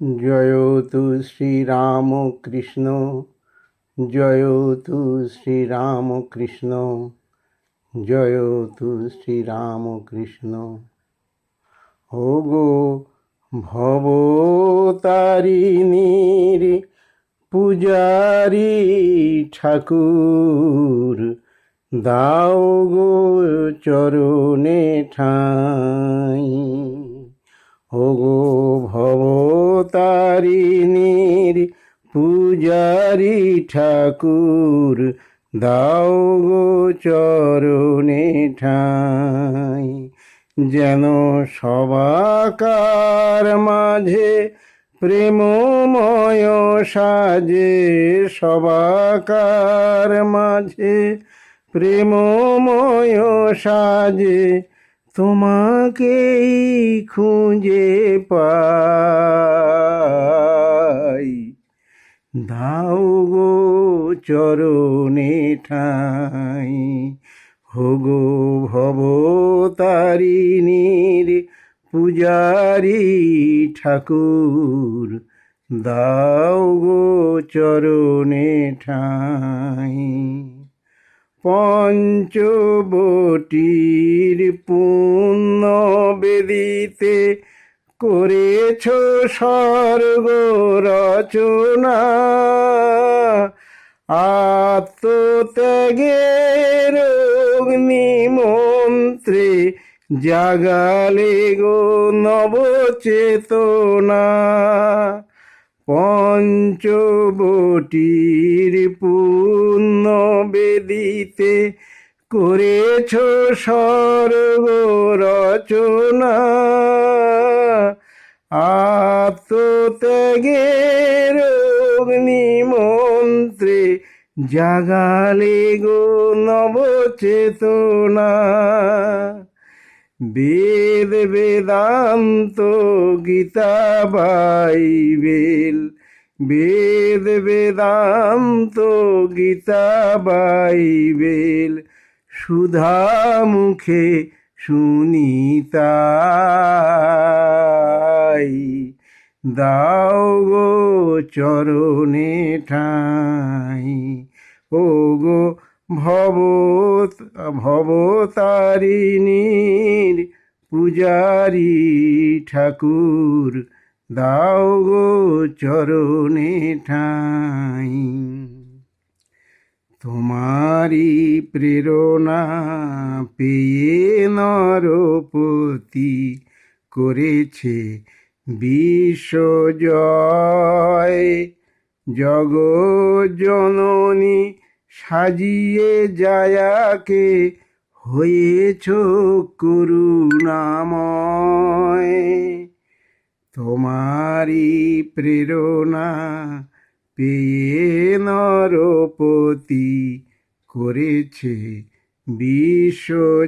জয়তু শ্রীরামকৃষ্ণ জয়তু শ্রীরামকৃষ্ণ জয়তু শ্রীরামকৃষ্ণ ওগো ভবতারিণীর পূজারি ঠাকুর দাও গো চরণে ঠাঁই ওগো ভবতারিণীর পূজারি ঠাকুর, দাও গো চরণে ঠাঁই। যেন সবাকার মাঝে প্রেমময় সাজে, সবাকার মাঝে প্রেমময় সাজে তোমাকেই খুঁজে পাই। দাও গো চরণে ঠাই। হোগো ভবতারিণীর পূজারি ঠাকুর, দাও গো চরণে ঠাই। পঞ্চবটির পুণ্য বেদিতে করেছ স্বর্গ রচনা। আত্মত্যাগের অগ্নিমন্ত্রে জাগালে গো নবচেতনা। পঞ্চবটির পূর্ণ বেদিতে করেছ স্বর্গ রচনা আত্মত্যাগের অগ্নিমন্ত্রে জাগালে গো নবচেতনা। বেদ বেদান্ত গীতা বাইবেল। বেদ বেদান্ত গীতা বাইবেল। সুধা মুখে শুনিতাই দাও গো চরণে ঠাই। ও গো ভব ভবতারিণীর পূজারি ঠাকুর, দাও গো চরণে ঠাই। তোমারি প্রেরণা পেয়ে নরপতি করেছে বিশ্বজয় জগজননী সাজিয়ে যায়াকে হয়েছ করুণাময়। তোমারি প্রেরণা পেয়ে নরপতি করেছে বিশ্বজয়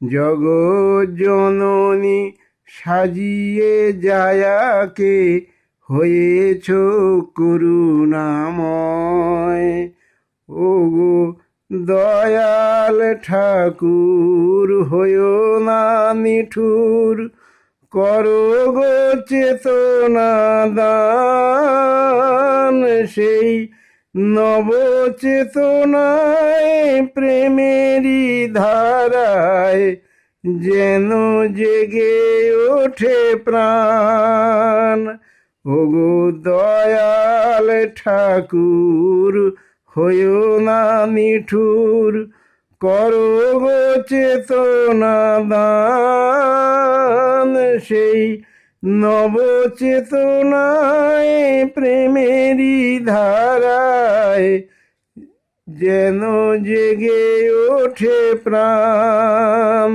জগজননী সাজিয়ে যায়াকে হয়েছ করুণাময়। ওগো দয়াল ঠাকুর হয়েও না নিঠুর। করো গো চেতনা দান, সেই নবচেতনায় প্রেমেরই ধারায় যেন জেগে ওঠে প্রাণ। ওগো দয়াল ঠাকুর হয়েও না নিঠুর, করো গো চেতনা দান। সেই নবচেতনায় প্রেমেরই ধারায় যেন জেগে ওঠে প্রাণ।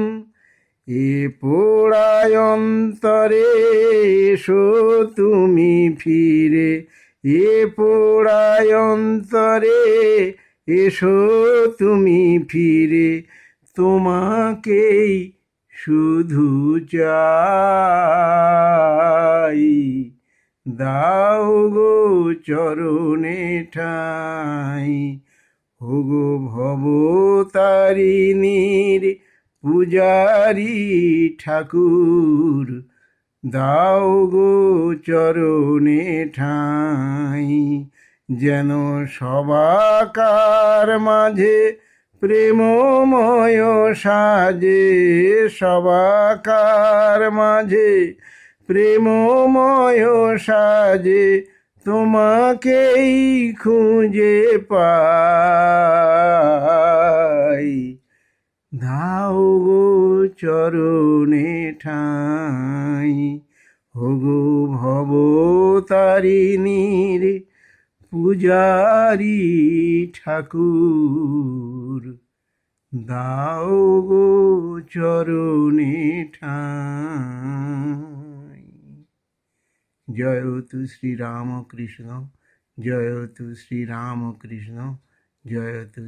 এ পোড়ায় অন্তরে এসো তুমি ফিরে। এ পোড়ায় অন্তরে এসো তুমি ফিরে। তোমাকেই শুধু চাই। দাও গো চরণে ঠাই। ওগো ভবতারিণীর পূজারি ঠাকুর, দাও গো চরণে ঠাই, যেন সবাকার মাঝে প্রেমময় সাজে, সবাকার মাঝে প্রেমময় সাজে, তোমাকেই খুঁজে পাই। দাও গো চরণে ঠাই হগো ভব তারিণীর পূজারি ঠাকুর দাও গো চরণে ঠাই। জয় তু শ্রী রামকৃষ্ণ জয় তু